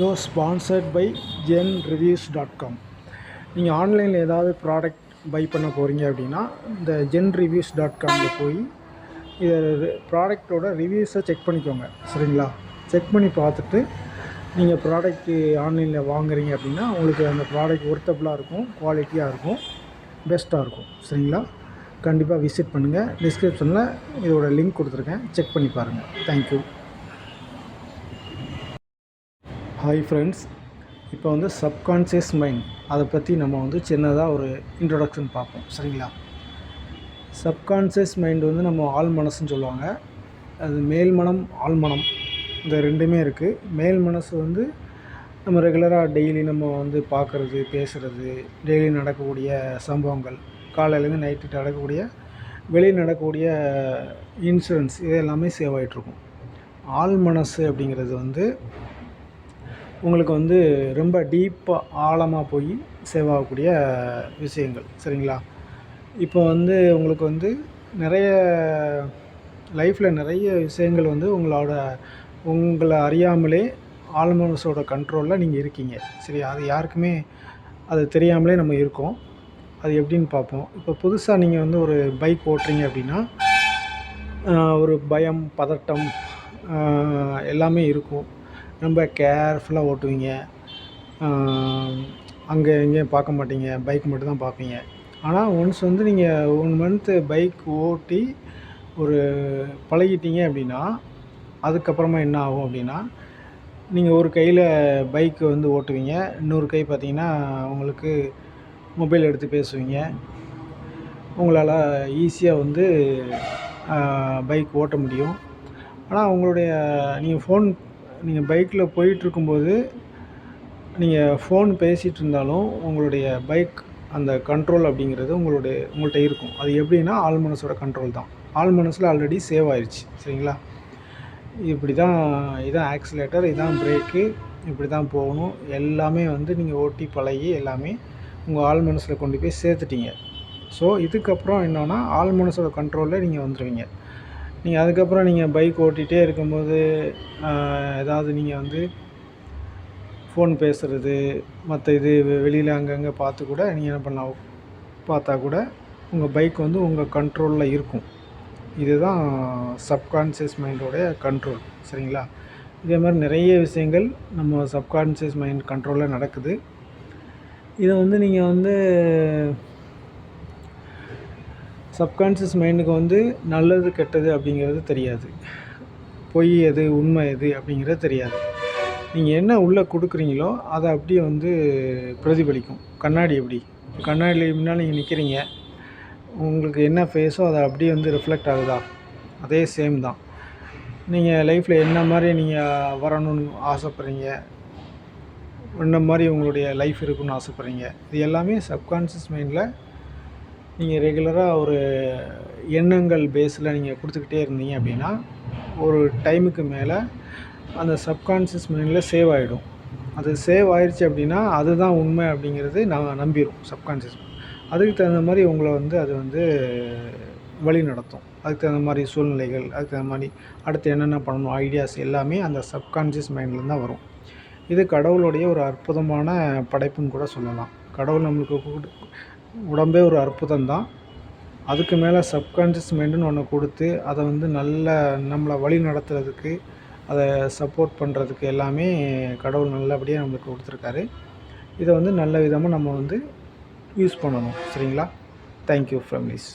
Yo sponsored by Zen reviews dot com நீங்கள் ஆன்லைனில் ஏதாவது ப்ராடக்ட் பை பண்ண போகிறீங்க அப்படின்னா இந்த ஜென் ரிவ்யூஸ் டாட் காமில் போய் இதை ப்ராடக்டோட ரிவ்யூஸை செக் பண்ணிக்கோங்க. சரிங்களா? செக் பண்ணி பார்த்துட்டு நீங்கள் ப்ராடக்ட்டு ஆன்லைனில் வாங்குறீங்க அப்படின்னா உங்களுக்கு அந்த ப்ராடக்ட் ஒர்த்தபுளாக இருக்கும் குவாலிட்டியாக இருக்கும் பெஸ்ட்டாக இருக்கும். சரிங்களா? கண்டிப்பாக விசிட் பண்ணுங்கள் டிஸ்கிரிப்ஷனில் இதோட லிங்க் கொடுத்துருக்கேன். செக் பண்ணி பாருங்கள் தேங்க்யூ ஹாய் ஃப்ரெண்ட்ஸ் இப்போ வந்து சப்கான்ஷியஸ் மைண்ட் அதை பற்றி நம்ம வந்து சின்னதாக ஒரு இன்ட்ரொடக்ஷன் பார்ப்போம் சரிங்களா? சப்கான்ஷியஸ் மைண்ட் வந்து நம்ம ஆள் மனசுன்னு சொல்லுவாங்க. அது மேல் மனம் ஆள் மனம் இந்த ரெண்டுமே இருக்குது மேல் மனசு வந்து நம்ம ரெகுலராக டெய்லி நம்ம வந்து பார்க்குறது பேசுகிறது டெய்லி நடக்கக்கூடிய சம்பவங்கள் காலையிலேருந்து நைட்டு நடக்கக்கூடிய வெளியே நடக்கக்கூடிய இன்சூரன்ஸ் இது எல்லாமே சேவ் ஆகிட்ருக்கும் ஆள் மனசு அப்படிங்கிறது வந்து உங்களுக்கு வந்து ரொம்ப டீப்பாக ஆழமாக போய் சேவ் ஆகக்கூடிய விஷயங்கள் சரிங்களா? இப்போ வந்து உங்களுக்கு வந்து நிறைய லைஃப்பில் நிறைய விஷயங்கள் வந்து உங்களோட உங்களை அறியாமலே ஆழ்மனசோட கண்ட்ரோலில் நீங்கள் இருக்கீங்க சரி அது யாருக்குமே அது தெரியாமலே நம்ம இருக்கோம். அது எப்படின்னு பார்ப்போம். இப்போ புதுசாக நீங்கள் வந்து ஒரு பைக் ஓட்டுறீங்க அப்படின்னா ஒரு பயம் பதட்டம் எல்லாமே இருக்கும். ரொம்ப கேர்ஃபுல்லாக ஓட்டுவீங்க. அங்கே எங்கேயும் பார்க்க மாட்டீங்க. பைக் மட்டும் தான் பார்ப்பீங்க. ஆனால் ஒன்ஸ் வந்து நீங்கள் ஒன் மந்த்து பைக் ஓட்டி ஒரு பழகிட்டீங்க அப்படின்னா அதுக்கப்புறமா என்ன ஆகும் அப்படின்னா நீங்கள் ஒரு கையில் பைக் வந்து ஓட்டுவீங்க. இன்னொரு கை பார்த்தீங்கன்னா உங்களுக்கு மொபைல் எடுத்து பேசுவீங்க. உங்களால் ஈஸியாக வந்து பைக் ஓட்ட முடியும். ஆனால் உங்களுடைய நீங்கள் ஃபோன் நீங்கள் பைக்கில் போயிட்டுருக்கும்போது நீங்கள் ஃபோன் பேசிகிட்டு இருந்தாலும் உங்களுடைய பைக் அந்த கண்ட்ரோல் அப்படிங்கிறது உங்களுடைய உங்கள்கிட்ட இருக்கும். அது எப்படின்னா ஆள் மனசோட கண்ட்ரோல் தான். ஆள் மனசில் ஆல்ரெடி சேவ் ஆயிடுச்சு சரிங்களா? இப்படி தான் இதான் ஆக்சிலேட்டர் இதான் பிரேக்கு இப்படி தான் போகணும். எல்லாமே வந்து நீங்கள் ஓட்டி பழகி எல்லாமே உங்கள் ஆள் மனசில் கொண்டு போய் சேர்த்துட்டீங்க. ஸோ இதுக்கப்புறம் என்னென்னா ஆள் மனசோட கண்ட்ரோலில் நீங்கள் வந்துடுவீங்க நீங்கள் அதுக்கப்புறம் நீங்கள் பைக் ஓட்டிகிட்டே இருக்கும்போது ஏதாவது நீங்கள் வந்து ஃபோன் பேசுகிறது மற்ற இது வெளியில் அங்கங்கே பார்த்து கூட நீங்கள் என்ன பண்ணலாம் பார்த்தா கூட உங்கள் பைக் வந்து உங்கள் கண்ட்ரோலில் இருக்கும். இதுதான் சப்கான்ஷியஸ் மைண்டோடைய கண்ட்ரோல் சரிங்களா? இதே மாதிரி நிறைய விஷயங்கள் நம்ம சப்கான்ஷியஸ் மைண்ட் கண்ட்ரோலில் நடக்குது. இதை வந்து நீங்கள் வந்து சப்கான்ஷியஸ் மைண்டுக்கு வந்து நல்லது கெட்டது அப்படிங்கிறது தெரியாது. பொய் எது உண்மை எது அப்படிங்கிறது தெரியாது. நீங்கள் என்ன உள்ளே கொடுக்குறீங்களோ அதை அப்படியே வந்து பிரதிபலிக்கும். கண்ணாடி எப்படி? இப்போ கண்ணாடியில் முன்னால் நீங்கள் நிற்கிறீங்க உங்களுக்கு என்ன ஃபேஸோ அதை அப்படியே வந்து ரிஃப்ளெக்ட் ஆகுதா? அதே சேம் தான். நீங்கள் லைஃப்பில் என்ன மாதிரி நீங்கள் வரணும்னு ஆசைப்பட்றீங்க? என்ன மாதிரி உங்களுடைய லைஃப் இருக்குன்னு ஆசைப்பட்றீங்க? இது எல்லாமே சப்கான்ஷியஸ் மைண்டில் நீங்கள் ரெகுலராக ஒரு எண்ணங்கள் பேஸில் நீங்கள் கொடுத்துக்கிட்டே இருந்தீங்க அப்படின்னா ஒரு டைமுக்கு மேலே அந்த சப்கான்ஷியஸ் மைண்டில் சேவ் ஆகிடும் அது சேவ் ஆயிடுச்சு அப்படின்னா அதுதான் உண்மை அப்படிங்கிறது நான் நம்பிடும் சப்கான்ஷியஸ் அதுக்கு தகுந்த மாதிரி உங்களை வந்து அது வந்து வழி நடத்தும். அதுக்கு தகுந்த மாதிரி சூழ்நிலைகள் அதுக்கு தகுந்த மாதிரி அடுத்து என்னென்ன பண்ணணும் ஐடியாஸ் எல்லாமே அந்த சப்கான்ஷியஸ் மைண்ட்லேருந்து தான் வரும். இது கடவுளுடைய ஒரு அற்புதமான படைப்புன்னு கூட சொல்லலாம். கடவுள் நம்மளுக்கு உடம்பே ஒரு அற்புதம் தான் அதுக்கு மேலே சப்கான்ஷியஸ் மைண்டுன்னு ஒன்று கொடுத்து அதை வந்து நல்ல நம்மளை வழி நடத்துறதுக்கு அதை சப்போர்ட் பண்ணுறதுக்கு எல்லாமே கடவுள் நல்லபடியாக நம்மளுக்கு கொடுத்துருக்காரு. இதை வந்து நல்ல விதமாக நம்ம வந்து யூஸ் பண்ணணும். சரிங்களா? Thank you families